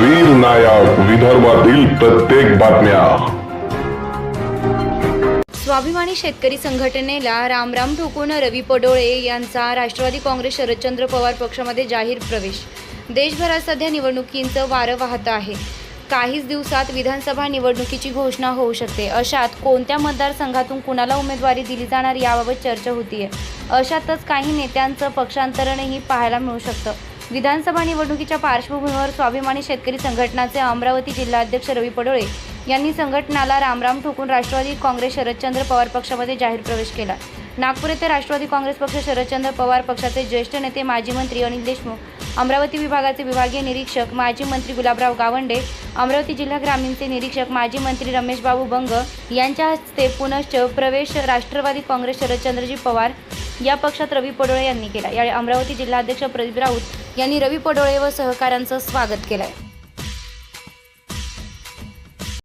वीर नायक विदर्भातील प्रत्येक बातम्या. स्वाभिमानी शेतकरी संघटनेला रामराम ठोकून रवी पडोळे यांचा राष्ट्रवादी काँग्रेस शरदचंद्र पवार पक्षामध्ये जाहीर प्रवेश. देशभरात सध्या निवडणुकींचं वारं वाहतं आहे. काहीच दिवसात विधानसभा निवडणुकीची घोषणा होऊ शकते. अशात कोणत्या मतदारसंघातून कुणाला उमेदवारी दिली जाणार याबाबत चर्चा होतीये. अशातच काही नेत्यांचं पक्षांतरणही पाहायला मिळू शकतं. विधानसभा निवडणुकीच्या पार्श्वभूमीवर स्वाभिमानी शेतकरी संघटनाचे अमरावती जिल्हाध्यक्ष रवी पडोळे यांनी संघटनाला रामराम ठोकून राष्ट्रवादी काँग्रेस शरदचंद्र पवार पक्षामध्ये जाहीर प्रवेश केला. नागपूर येथे राष्ट्रवादी काँग्रेस पक्ष शरदचंद्र पवार पक्षाचे ज्येष्ठ नेते माजी मंत्री अनिल देशमुख अमरावती विभागाचे विभागीय निरीक्षक माजी मंत्री गुलाबराव गावंडे अमरावती जिल्हा ग्रामीणचे निरीक्षक माजी मंत्री रमेशबाबू बंग यांच्या हस्ते पुनश्च प्रवेश राष्ट्रवादी काँग्रेस शरदचंद्रजी पवार या पक्षात रवी पडोळे यांनी केला. या अमरावती जिल्हाध्यक्ष प्रदीप राऊत यांनी रवी पडोळे व सहकाऱ्यांचं स्वागत केलंय.